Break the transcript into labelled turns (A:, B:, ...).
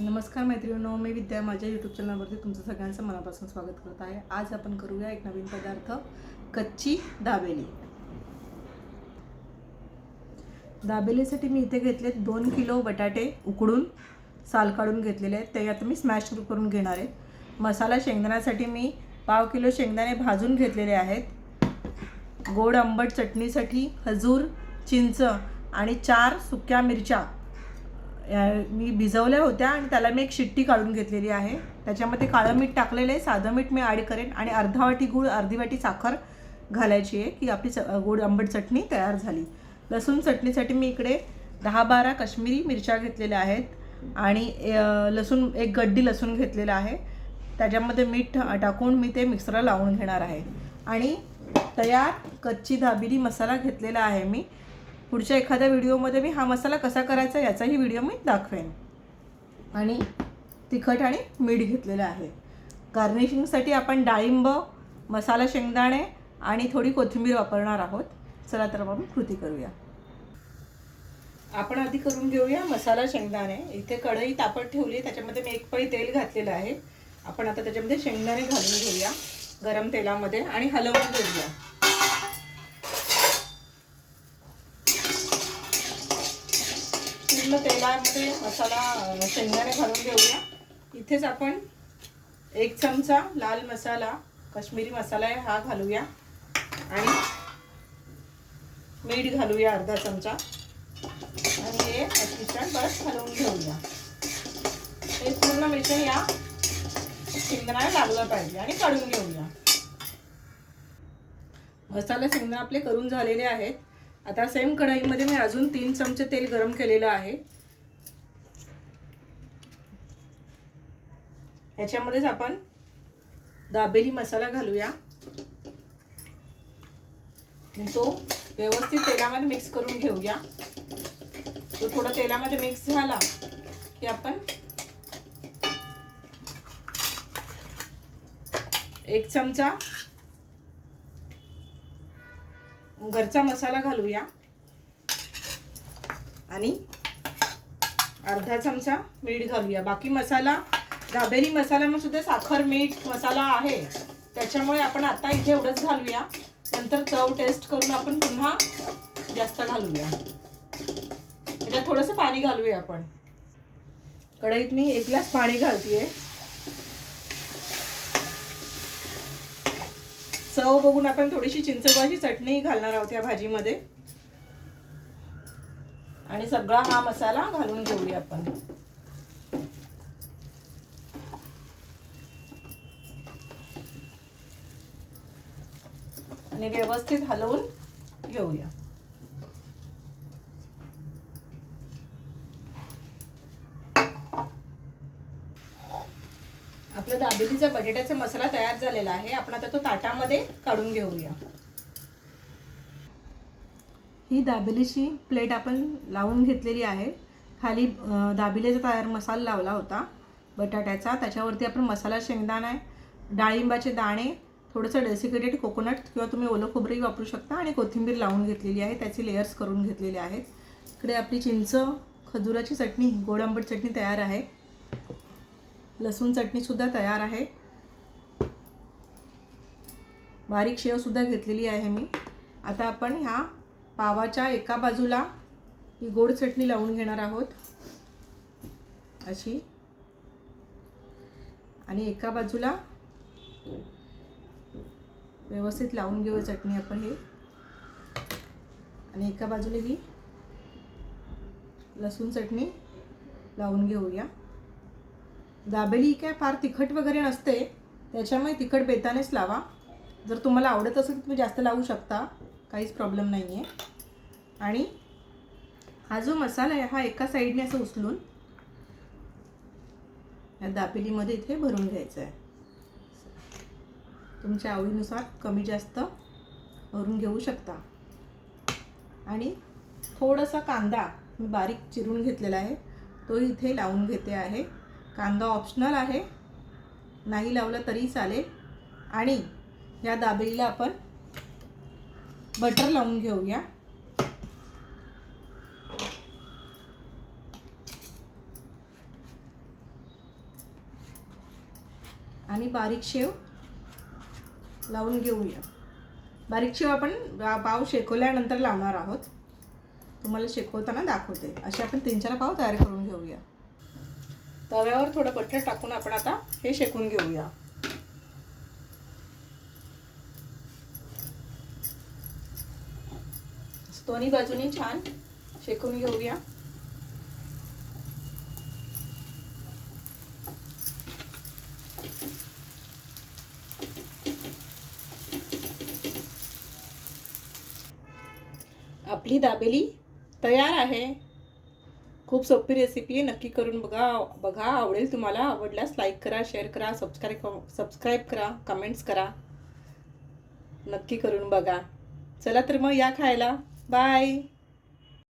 A: नमस्कार मैत्रिणींनो मी विद्या माझ्या यूट्यूब चॅनलवरती तुमचं सगळ्यांचं मनापासून स्वागत करत आहे. आज आपण करूया एक नवीन पदार्थ कच्ची दाबेली. दाबेलीसाठी मी इथे घेतले दोन किलो बटाटे उकडून साल काढून घेतलेले आहेत. ते आता मी स्मॅश करून घेणार आहे. मसाला शेंगदाण्यासाठी मी पाव किलो शेंगदाणे भाजून घेतलेले आहेत. गोड आंबट चटणीसाठी खजूर चिंच आणि चार सुक्या मिरच्या मी भिजवल्या होत्या आणि त्याला मी एक शिट्टी काढून घेतलेली आहे. त्याच्यामध्ये काळं मीठ टाकलेलं आहे साधं मीठ मी ॲड करेन आणि अर्धा वाटी गूळ अर्धी वाटी साखर घालायची आहे की आपली च गोड आंबट चटणी तयार झाली. लसूण चटणीसाठी मी इकडे दहा बारा काश्मीरी मिरच्या घेतलेल्या आहेत आणि लसूण एक गड्डी लसूण घेतलेला आहे. त्याच्यामध्ये मीठ टाकून मी ते मिक्सरला लावून घेणार आहे. आणि तयार कच्ची दाबिली मसाला घेतलेला आहे मी. पुढच्या एखाद्या व्हिडिओमध्ये मी हा मसाला कसा करायचा याचाही व्हिडिओ मी दाखवेन. आणि तिखट आणि मीठ घेतलेलं आहे. गार्निशिंगसाठी आपण डाळिंब मसाला शेंगदाणे आणि थोडी कोथिंबीर वापरणार आहोत. चला तर आपण कृती करूया. आपण आधी करून घेऊया मसाला शेंगदाणे. इथे कढई तापत ठेवली आहे त्याच्यामध्ये मी एक पळी तेल घातलेलं आहे. आपण आता त्याच्यामध्ये शेंगदाणे घालून घेऊया गरम तेलामध्ये. आणि हलवून घेऊया. पूर्ण तेलामध्ये मसाला शेंगदाणे घालून घेऊया. इथेच आपण एक चमचा लाल मसाला काश्मीरी मसाला आहे हा घालूया. आणि मीठ घालूया अर्धा चमचा. आणि हे मिश्रण परत हलवून घेऊया. हे पूर्ण मिश्रण या शेंगदाण्याला लागलं पाहिजे आणि काढून घेऊया. मसाला शेंगदाणे आपले करून झालेले आहेत. आता सेम कढईमध्ये मी अजून तीन चमचे तेल गरम केलेलं आहे. ह्याच्यामध्येच आपण दाबेली मसाला घालूया. तो व्यवस्थित तेलामध्ये मिक्स करून घेऊया. तो थोडा तेलामध्ये मिक्स झाला की आपण एक चमचा घरचा मसाला घालूया. आणि अर्धा चमचा मीठ घालूया. बाकी मसाला दाबेरी मसाल्यामध्ये सुद्धा साखर मीठ मसाला आहे. त्याच्यामुळे आपण आता इथे एवढंच घालूया. नंतर चव टेस्ट करून आपण पुन्हा जास्त घालूया. त्याच्यात थोडंसं पाणी घालूया आपण. कढईत मी एक ग्लास पाणी घालते चव बघून आपण थोडीशी चिंचगुळाची चटणी घालणार आहोत या भाजीमध्ये. आणि सगळा हा मसाला घालून घेऊया आपण. आणि व्यवस्थित हलवून घेऊया आपला दाबेलीचा बटाट्याचा मसाला तयार झालेला आहे. आपण आता तो ताटामध्ये काढून घेऊया. ही दाबेलीची प्लेट आपण लावून घेतलेली आहे. खाली अं, दाबेलीचा तयार मसाला लावला होता. बटाट्याचा. त्याच्यावरती आपण मसाला शेंगदाणा डाळिंबाचे दाणे थोडंसं डेसिकेटेड कोकोनट किंवा तुम्ही ओलं खोबरंही वापरू शकता आणि कोथिंबीर लावून घेतलेली आहे. त्याचे लेयर्स करून घेतलेले आहेत. इकडे आपली चिंच खजुराची चटणी गोड आंबट चटणी तयार आहे. लसूण चटणीसुद्धा तयार आहे. बारीक शेवसुद्धा घेतलेली आहे मी. आता आपण ह्या पावाच्या एका बाजूला ही गोड चटणी लावून घेणार आहोत. अशी. आणि एका बाजूला व्यवस्थित लावून घेऊ चटणी आपण हे. आणि एका बाजूला ही लसूण चटणी लावून घेऊया. दाबेली काय फार तिखट वगैरे नसते. त्याच्यामुळे तिखट बेतानेच लावा. जर तुम्हाला आवडत असेल तर तुम्ही जास्त लावू शकता. काहीच प्रॉब्लेम नाही आहे आणि हा जो मसाला आहे हा एका साईडने असं उचलून या दाबेलीमध्ये इथे भरून घ्यायचं आहे तुमच्या आवडीनुसार कमी जास्त भरून घेऊ शकता. आणि थोडासा कांदा मी बारीक चिरून घेतलेला आहे. तो इथे लावून घेते आहे. कांदा ऑप्शनल आहे. नाही लावलं तरी चालेल. आणि या दाबेलीला आपण बटर लावून घेऊया. आणि बारीक शेव लावून घेऊया. बारीक शेव आपण पाव शेकवल्यानंतर लावणार आहोत. तुम्हाला शेकवताना दाखवते. असे आपण तीन चार पाव तयार करून घेऊया. तव्यावर थोडं बटर टाकून आपण आता हे शेकून घेऊया. दोन्ही बाजूनी छान शेकून घेऊया. आपली दाबेली तयार आहे. खूप सोपी रेसिपी आहे. नक्की करून बघा. बघा. आवडेल तुम्हाला. आवडल्यास लाईक करा शेअर करा सबस्क्राईब सबस्क्राईब करा कमेंट्स करा. नक्की करून बघा. चला तर मग या खायला. बाय